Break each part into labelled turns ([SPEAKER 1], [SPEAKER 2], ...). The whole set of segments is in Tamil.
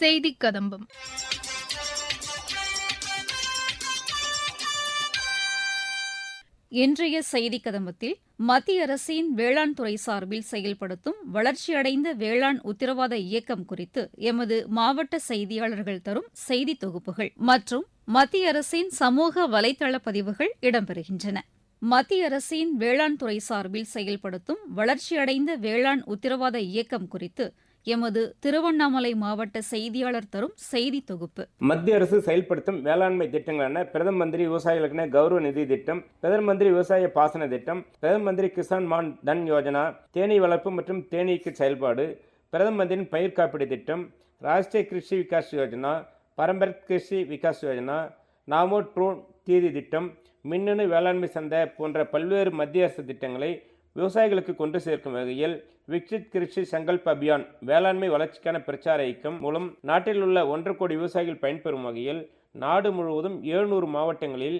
[SPEAKER 1] செய்தி கதம்பம் இன்றைய செய்தி கதம்பத்தில் மத்திய அரசின் வேளாண் துறை சார்பில் செயல்படுத்தும் வளர்ச்சியடைந்த வேளாண் உத்தரவாத இயக்கம் குறித்து எமது மாவட்ட செய்தியாளர்கள் தரும் செய்தி தொகுப்புகள் மற்றும் மத்திய அரசின் சமூக வலைதள பதிவுகள் இடம்பெறுகின்றன மத்திய அரசின் வேளாண் துறை சார்பில் செயல்படுத்தும் வளர்ச்சியடைந்த வேளாண் உத்தரவாத இயக்கம் குறித்து எமது திருவண்ணாமலை மாவட்ட செய்தியாளர் தரும் செய்தி தொகுப்பு
[SPEAKER 2] மத்திய அரசு செயல்படுத்தும் வேளாண்மை திட்டங்களான பிரதம மந்திரி விவசாயிகளுக்கான கௌரவ நிதி திட்டம் பிரதம மந்திரி விவசாய பாசன திட்டம் பிரதம மந்திரி கிசான் மான் தன் யோஜனா தேனீ வளர்ப்பு மற்றும் தேனீக்கு செயல்பாடு பிரதம மந்திரியின் பயிர் காப்பீடு திட்டம் ராஷ்டிரிய கிருஷி விகாஸ் யோஜனா பரம்பரை கிருஷி விகாஸ் யோஜனா நாமோ ட்ரோன் தீதி திட்டம் மின்னணு வேளாண்மை சந்தை போன்ற பல்வேறு மத்திய அரசு திட்டங்களை விவசாயிகளுக்கு கொண்டு சேர்க்கும் வகையில் விக்ஷித் கிருஷி சங்கல்ப் அபியான் வேளாண்மை வளர்ச்சிக்கான பிரச்சார இயக்கம் மூலம் நாட்டில் உள்ள ஒன்று கோடி விவசாயிகள் பயன்பெறும் வகையில் நாடு முழுவதும் எழுநூறு மாவட்டங்களில்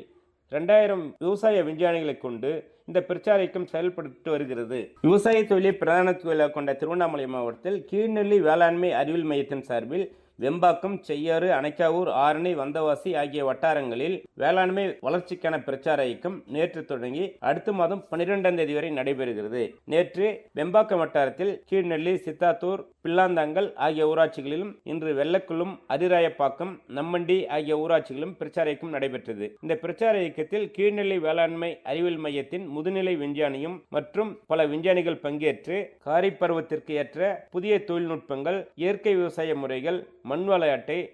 [SPEAKER 2] ரெண்டாயிரம் விவசாய விஞ்ஞானிகளை கொண்டு இந்த பிரச்சார இயக்கம் செயல்பட்டு வருகிறது விவசாய தொழிலை பிரதான தொழிலாக கொண்ட திருவண்ணாமலை மாவட்டத்தில் கீழ்நெல்லி வேளாண்மை அறிவியல் மையத்தின் சார்பில் வெம்பாக்கம் செய்யாறு அணைக்காவூர் ஆரணி வந்தவாசி ஆகிய வட்டாரங்களில் வேளாண்மை வளர்ச்சிக்கான பிரச்சார இயக்கம் நேற்று தொடங்கி அடுத்த மாதம் பனிரெண்டாம் தேதி வரை நடைபெறுகிறது நேற்று வெம்பாக்கம் வட்டாரத்தில் கீழ்நெல்லி சித்தாத்தூர் பில்லாந்தாங்கல் ஆகிய ஊராட்சிகளிலும் இன்று வெள்ளக்குளம் அதிராயப்பாக்கம் நம்மண்டி ஆகிய ஊராட்சிகளிலும் பிரச்சார இயக்கம் நடைபெற்றது இந்த பிரச்சார இயக்கத்தில் கீழ்நெல்லி வேளாண்மை அறிவியல் மையத்தின் முதுநிலை விஞ்ஞானியும் மற்றும் பல விஞ்ஞானிகள் பங்கேற்று பருவத்திற்கு ஏற்ற புதிய தொழில்நுட்பங்கள் இயற்கை விவசாய முறைகள் மண் வள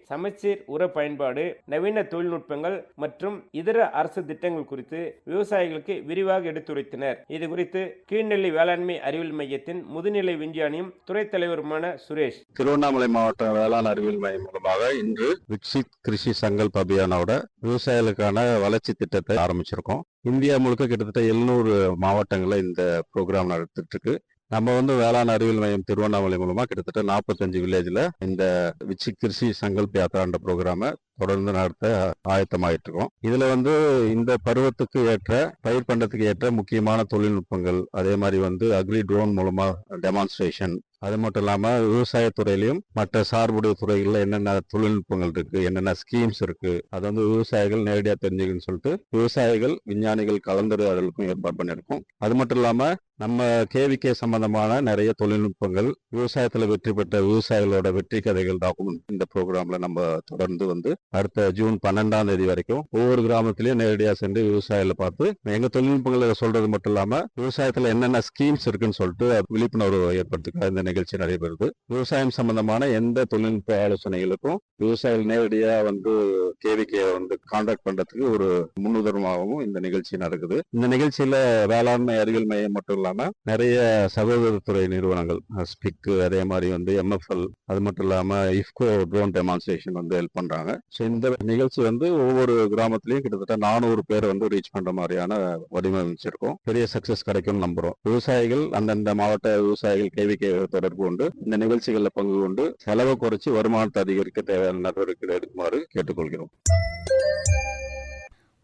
[SPEAKER 2] சமச்சீர் உர பயன்பாடு நவீன தொழில்நுட்பங்கள் மற்றும் இதர அரசு திட்டங்கள் குறித்து விவசாயிகளுக்கு விரிவாக எடுத்துரைத்தனர் இது குறித்து கீழ்நெல்லி வேளாண்மை அறிவியல் மையத்தின் முதுநிலை விஞ்ஞானியும் துறை தலைவருமான சுரேஷ்
[SPEAKER 3] திருவண்ணாமலை மாவட்ட வேளாண் அறிவியல் மையம் மூலமாக இன்று விக்சித் கிருஷி சங்கல் அபியானோட விவசாயிகளுக்கான வளர்ச்சி திட்டத்தை ஆரம்பிச்சிருக்கோம் இந்தியா முழுக்க கிட்டத்தட்ட எழுநூறு மாவட்டங்களில் இந்த ப்ரோக்ராம் நடத்திட்டு இருக்கு நம்ம வந்து வேளாண் அறிவியல் மையம் திருவண்ணாமலை மூலமாக கிட்டத்தட்ட நாற்பத்தஞ்சு வில்லேஜில் இந்த விச்சி கிருஷி சங்கல்ப யாத்திராண்ட ப்ரோக்ராமை தொடர்ந்து நடத்த ஆயத்தமாயிட்டு இருக்கோம் இதுல வந்து இந்த பருவத்துக்கு ஏற்ற பயிர் பண்டத்துக்கு ஏற்ற முக்கியமான தொழில்நுட்பங்கள் அதே மாதிரி வந்து அக்ரி ட்ரோன் மூலமா டெமான்ஸ்ட்ரேஷன் அது மட்டும் இல்லாம விவசாயத்துறையிலையும் மற்ற சார்புடைய துறைகள்ல என்னென்ன தொழில்நுட்பங்கள் இருக்கு என்னென்ன ஸ்கீம்ஸ் இருக்கு அதை வந்து விவசாயிகள் நேரடியா தெரிஞ்சுக்கணும்னு சொல்லிட்டு விவசாயிகள் விஞ்ஞானிகள் கலந்துரையாடலுக்கும் ஏற்பாடு பண்ணியிருக்கோம் அது மட்டும் இல்லாம நம்ம கேவிக்கே சம்பந்தமான நிறைய தொழில்நுட்பங்கள் விவசாயத்துல வெற்றி பெற்ற விவசாயிகளோட வெற்றி கதைகள் தான் இந்த ப்ரோக்ராம்ல நம்ம தொடர்ந்து வந்து அடுத்த ஜூன் பன்னெண்டாம் தேதி வரைக்கும் ஒவ்வொரு கிராமத்திலயும் நேரடியா சென்று விவசாயிகளை பார்த்து எங்க தொழில்நுட்பங்களை சொல்றது மட்டும் இல்லாம விவசாயத்துல என்னென்ன ஸ்கீம்ஸ் இருக்குன்னு சொல்லிட்டு விழிப்புணர்வு ஏற்படுத்துக்க இந்த நிகழ்ச்சி நடைபெறுது விவசாயம் சம்பந்தமான எந்த தொழில்நுட்ப ஆலோசனைகளுக்கும் விவசாயிகள் நேரடியா வந்து கேவிக்கே வந்து கான்டாக்ட் பண்றதுக்கு ஒரு முன்னுதாரணமாகவும் இந்த நிகழ்ச்சி நடக்குது இந்த நிகழ்ச்சியில வேளாண்மை அறிவியல் மையம் மட்டும் இல்லாமல் நிறைய சகோதரத்துறை நிறுவனங்கள் ஸ்பிக் அதே மாதிரி வந்து எம்எஃப்எல் அது மட்டும் இல்லாமல் இஃப்கோ ட்ரோன் டெமான்ஸ்ட்ரேஷன் வந்து ஹெல்ப் பண்ணுறாங்க ஸோ இந்த நிகழ்ச்சி வந்து ஒவ்வொரு கிராமத்துலையும் கிட்டத்தட்ட நானூறு பேர் வந்து ரீச் பண்ணுற மாதிரியான வடிவமைச்சிருக்கோம் பெரிய சக்ஸஸ் கிடைக்கும்னு நம்புகிறோம் விவசாயிகள் அந்தந்த மாவட்ட விவசாயிகள் கேவி தொடர்பு கொண்டு இந்த நிகழ்ச்சிகளில் பங்கு கொண்டு செலவை குறைச்சி வருமானத்தை அதிகரிக்க தேவையான நடவடிக்கை எடுக்குமாறு கேட்டுக்கொள்கிறோம்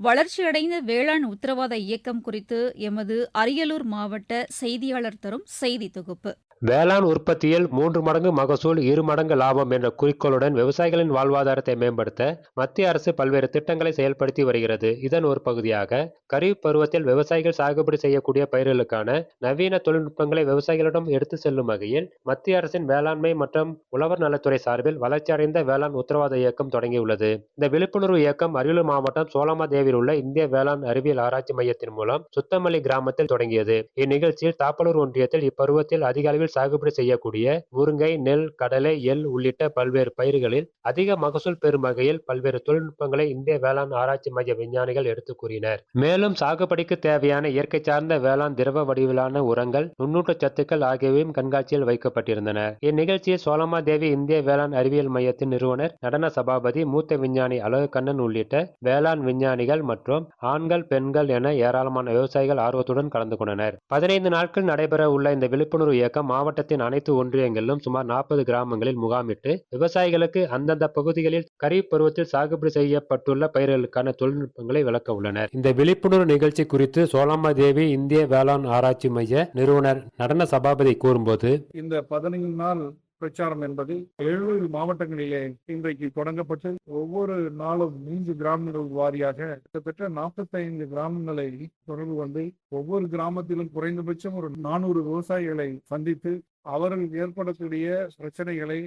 [SPEAKER 1] வளர்ச்சியடைந்த வேளாண் உத்தரவாத இயக்கம் குறித்து எமது அரியலூர் மாவட்ட செய்தியாளர் தரும் செய்தி தொகுப்பு
[SPEAKER 4] வேளாண் உற்பத்தியில் மூன்று மடங்கு மகசூல் இரு மடங்கு லாபம் என்ற குறிக்கோளுடன் விவசாயிகளின் வாழ்வாதாரத்தை மேம்படுத்த மத்திய அரசு பல்வேறு திட்டங்களை செயல்படுத்தி வருகிறது இதன் ஒரு பகுதியாக கரீப் பருவத்தில் விவசாயிகள் சாகுபடி செய்யக்கூடிய பயிர்களுக்கான நவீன தொழில்நுட்பங்களை விவசாயிகளிடம் எடுத்து செல்லும் வகையில் மத்திய அரசின் வேளாண்மை மற்றும் உழவர் நலத்துறை சார்பில் வளர்ச்சியடைந்த வேளாண் உத்தரவாத இயக்கம் தொடங்கியுள்ளது இந்த விழிப்புணர்வு இயக்கம் அரியலூர் மாவட்டம் சோலாமாதேவியில் உள்ள இந்திய வேளாண் அறிவியல் ஆராய்ச்சி மையத்தின் மூலம் சுத்தமல்லி கிராமத்தில் தொடங்கியது இந்நிகழ்ச்சியில் தாப்பலூர் ஒன்றியத்தில் இப்பருவத்தில் அதிக அளவில் சாகுபடி செய்யக்கூடிய முருங்கை நெல் கடலை எள் உள்ளிட்ட பல்வேறு பயிர்களில் அதிக மகசூல் பெறும் வகையில் பல்வேறு தொழில்நுட்பங்களை இந்திய வேளாண் ஆராய்ச்சி மைய விஞ்ஞானிகள் எடுத்து கூறினர் மேலும் சாகுபடிக்கு தேவையான இயற்கை சார்ந்த வேளாண் திரவ வடிவிலான உரங்கள் நுண்ணூட்ட சத்துக்கள் ஆகியவையும் கண்காட்சியில் வைக்கப்பட்டிருந்தன இந்நிகழ்ச்சியில் சோலமா தேவி இந்திய வேளாண் அறிவியல் மையத்தின் நிறுவனர் நடன சபாபதி மூத்த விஞ்ஞானி அழகுகண்ணன் உள்ளிட்ட வேளாண் விஞ்ஞானிகள் மற்றும் ஆண்கள் பெண்கள் என ஏராளமான விவசாயிகள் ஆர்வத்துடன் கலந்து கொண்டனர் பதினைந்து நாட்கள் நடைபெற உள்ள இந்த விழிப்புணர்வு இயக்கம் மாவட்டத்தின் அனைத்து ஒன்றியங்களிலும் சுமார் நாற்பது கிராமங்களில் முகாமிட்டு விவசாயிகளுக்கு அந்தந்த பகுதிகளில் கரீப் பருவத்தில் சாகுபடி செய்யப்பட்டுள்ள பயிர்களுக்கான தொழில்நுட்பங்களை விளக்க உள்ளனர் இந்த விழிப்புணர்வு நிகழ்ச்சி குறித்து சோலாமா தேவி இந்திய வேளாண் ஆராய்ச்சி மைய நிறுவனர் நடன சபாபதி கூறும்போது
[SPEAKER 5] இந்த பதினைந்து நாள் பிரச்சாரம் என்பது எழுநூறு மாவட்டங்களிலே இன்றைக்கு தொடங்கப்பட்டு ஒவ்வொரு நாளும் மூன்று கிராமங்கள் வாரியாக கிட்டத்தட்ட நாற்பத்தைந்து கிராமங்களை தொடர்பு வந்து ஒவ்வொரு கிராமத்திலும் குறைந்தபட்சம் ஒரு நானூறு விவசாயிகளை சந்தித்து அவர்கள் ஏற்படக்கூடிய பிரச்சனைகளை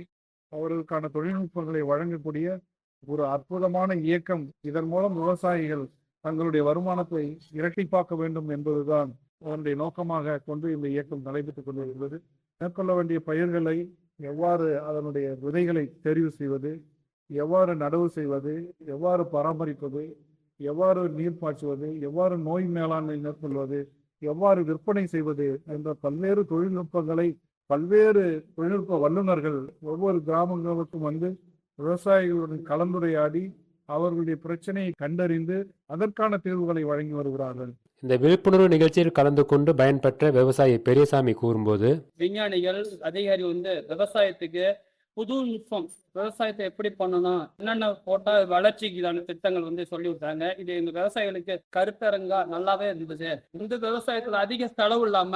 [SPEAKER 5] அவர்களுக்கான தொழில்நுட்பங்களை வழங்கக்கூடிய ஒரு அற்புதமான இயக்கம் இதன் மூலம் விவசாயிகள் தங்களுடைய வருமானத்தை இரட்டிப்பாக்க வேண்டும் என்பதுதான் அதனுடைய நோக்கமாக கொண்டு இந்த இயக்கம் நடைபெற்றுக் கொண்டிருக்கிறது மேற்கொள்ள வேண்டிய பயிர்களை எவ்வாறு அதனுடைய விதைகளை தெரிவு செய்வது எவ்வாறு நடவு செய்வது எவ்வாறு பராமரிப்பது எவ்வாறு நீர் பாய்ச்சுவது எவ்வாறு நோய் மேலாண்மை மேற்கொள்வது எவ்வாறு விற்பனை செய்வது என்ற பல்வேறு தொழில்நுட்பங்களை பல்வேறு தொழில்நுட்ப வல்லுநர்கள் ஒவ்வொரு கிராமங்களுக்கும் வந்து விவசாயிகளுடன் கலந்துரையாடி அவர்களுடைய பிரச்சனையை கண்டறிந்து அதற்கான தீர்வுகளை வழங்கி வருகிறார்கள்
[SPEAKER 4] இந்த விழிப்புணர்வு நிகழ்ச்சியில் கலந்து கொண்டு பயன்பெற்ற விவசாயி பெரியசாமி கூறும்போது
[SPEAKER 6] விஞ்ஞானிகள் அதிகாரி வந்து விவசாயத்துக்கு புது நுட்பம் விவசாயத்தை எப்படி பண்ணணும் என்னென்ன போட்டா வளர்ச்சிக்கான திட்டங்கள் வந்து சொல்லி விட்டாங்க இது இந்த விவசாயிகளுக்கு கருத்தரங்கா நல்லாவே இருந்தது இந்த விவசாயத்துல அதிக செலவு இல்லாம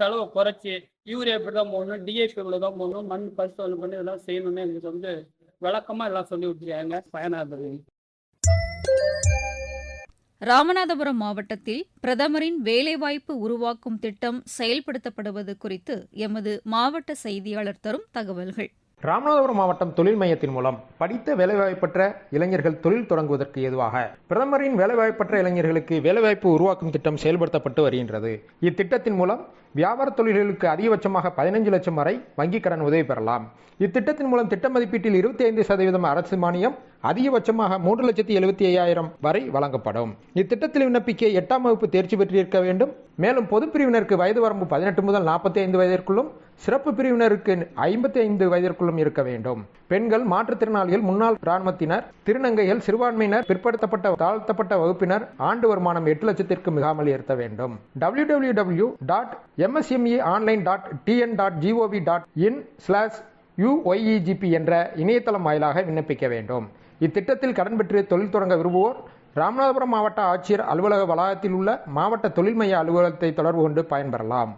[SPEAKER 6] செலவை குறைச்சி யூரியா தான் போடணும் டிஏபி தான் போடணும் மண் பரிசோதனை பண்ணி இதெல்லாம் செய்யணும்னு எங்களுக்கு வந்து விளக்கமா எல்லாம் சொல்லி விட்டுருக்காங்க பயனாக இருந்தது
[SPEAKER 1] ராமநாதபுரம் மாவட்டத்தில் பிரதமரின் வேலைவாய்ப்பு உருவாக்கும் திட்டம் செயல்படுத்தப்படுவது குறித்து எமது மாவட்ட செய்தியாளர் தரும் தகவல்கள்
[SPEAKER 7] ராமநாதபுரம் மாவட்டம் தொழில் மையத்தின் மூலம் படித்த வேலைவாய்ப்பற்ற இளைஞர்கள் தொழில் தொடங்குவதற்கு ஏதுவாக பிரதமரின் வேலைவாய்ப்பற்ற இளைஞர்களுக்கு வேலைவாய்ப்பு உருவாக்கும் திட்டம் செயல்படுத்தப்பட்டு வருகின்றது இத்திட்டத்தின் மூலம் வியாபார தொழில்களுக்கு அதிகபட்சமாக பதினைஞ்சு லட்சம் வரை வங்கிக் கடன் உதவி பெறலாம் இத்திட்டத்தின் மூலம் திட்ட மதிப்பீட்டில் இருபத்தி ஐந்து சதவீதம் அரசு மானியம் அதிகபட்சமாக மூன்று லட்சத்தி எழுபத்தி ஐயாயிரம் வரை வழங்கப்படும் இத்திட்டத்தில் விண்ணப்பிக்க எட்டாம் வகுப்பு தேர்ச்சி பெற்றிருக்க வேண்டும் மேலும் பொதுப்பிரிவினருக்கு வயது வரம்பு பதினெட்டு முதல் நாற்பத்தி ஐந்து வயதிற்குள்ளும் சிறப்பு பிரிவினருக்கு ஐம்பத்தி ஐந்து வயதிற்குள்ளும் இருக்க வேண்டும் பெண்கள் மாற்றுத்திறனாளிகள் முன்னாள் இராணுவத்தினர் திருநங்கைகள் சிறுபான்மையினர் பிற்படுத்தப்பட்ட தாழ்த்தப்பட்ட வகுப்பினர் ஆண்டு வருமானம் எட்டு லட்சத்திற்கு மிகாமல் இருத்த வேண்டும் W W W dot MSME online dot TN dot GOV dot in slash UYEGP என்ற இணையதளம் வாயிலாக விண்ணப்பிக்க வேண்டும் இத்திட்டத்தில் கடன் பெற்று தொழில் தொடங்க விரும்புவோர் ராமநாதபுரம் மாவட்ட ஆட்சியர் அலுவலக வளாகத்தில் உள்ள மாவட்ட தொழில் மைய அலுவலகத்தை தொடர்பு கொண்டு பயன்பெறலாம்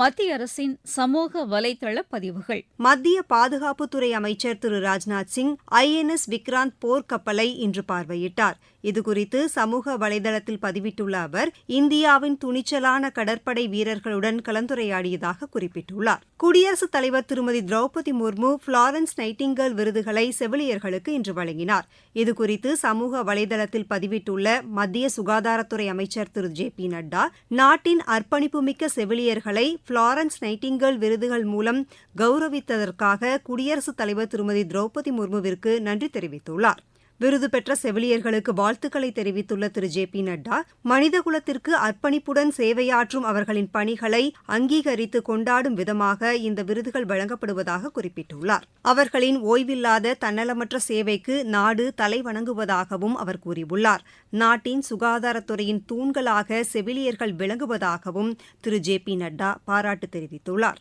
[SPEAKER 1] மத்திய அரசின் சமூக வலைதள பதிவுகள் மத்திய பாதுகாப்புத்துறை அமைச்சர் திரு Rajnath Singh I N S Vikrant போர்க்கப்பலை இன்று பார்வையிட்டார் இதுகுறித்து சமூக வலைதளத்தில் பதிவிட்டுள்ள அவர் இந்தியாவின் துணிச்சலான கடற்படை வீரர்களுடன் கலந்துரையாடியதாக குறிப்பிட்டுள்ளார் குடியரசுத் தலைவர் திருமதி திரௌபதி முர்மு ஃபிளாரன்ஸ் நைட்டிங்கல் விருதுகளை செவிலியர்களுக்கு இன்று வழங்கினார் இதுகுறித்து சமூக வலைதளத்தில் பதிவிட்டுள்ள மத்திய சுகாதாரத்துறை அமைச்சர் திரு ஜே பி நட்டா நாட்டின் அர்ப்பணிப்புமிக்க செவிலியர்களை ஃப்ளாரன்ஸ் நைட்டிங்கல் விருதுகள் மூலம் கௌரவித்ததற்காக குடியரசுத் தலைவர் திருமதி திரௌபதி முர்முவிற்கு நன்றி தெரிவித்துள்ளாா் விருது பெற்ற செவிலியர்களுக்கு வாழ்த்துக்களை தெரிவித்துள்ள திரு ஜே பி நட்டா மனிதகுலத்திற்கு அர்ப்பணிப்புடன் சேவையாற்றும் அவர்களின் பணிகளை அங்கீகரித்து கொண்டாடும் விதமாக இந்த விருதுகள் வழங்கப்படுவதாக குறிப்பிட்டுள்ளார் அவர்களின் ஓய்வில்லாத தன்னலமற்ற சேவைக்கு நாடு தலைவணங்குவதாகவும் அவர் கூறியுள்ளார் நாட்டின் சுகாதாரத்துறையின் தூண்களாக செவிலியர்கள் விளங்குவதாகவும் திரு ஜே பி நட்டா பாராட்டு தெரிவித்துள்ளார்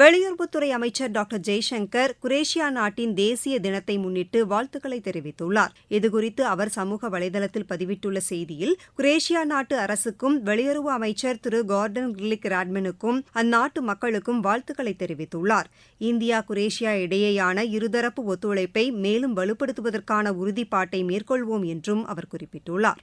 [SPEAKER 1] வெளியுறவுத்துறை அமைச்சர் டாக்டர் ஜெய்சங்கர் குரேஷியா நாட்டின் தேசிய தினத்தை முன்னிட்டு வாழ்த்துக்களை தெரிவித்துள்ளார் இதுகுறித்து அவர் சமூக வலைதளத்தில் பதிவிட்டுள்ள செய்தியில் குரேஷியா நாட்டு அரசுக்கும் வெளியுறவு அமைச்சர் திரு கார்டன் கிளிக் ராட்மனுக்கும் அந்நாட்டு மக்களுக்கும் வாழ்த்துக்களை தெரிவித்துள்ளார் இந்தியா குரேஷியா இடையேயான இருதரப்பு ஒத்துழைப்பை மேலும் வலுப்படுத்துவதற்கான உறுதிப்பாட்டை மேற்கொள்வோம் என்றும் அவர் குறிப்பிட்டுள்ளார்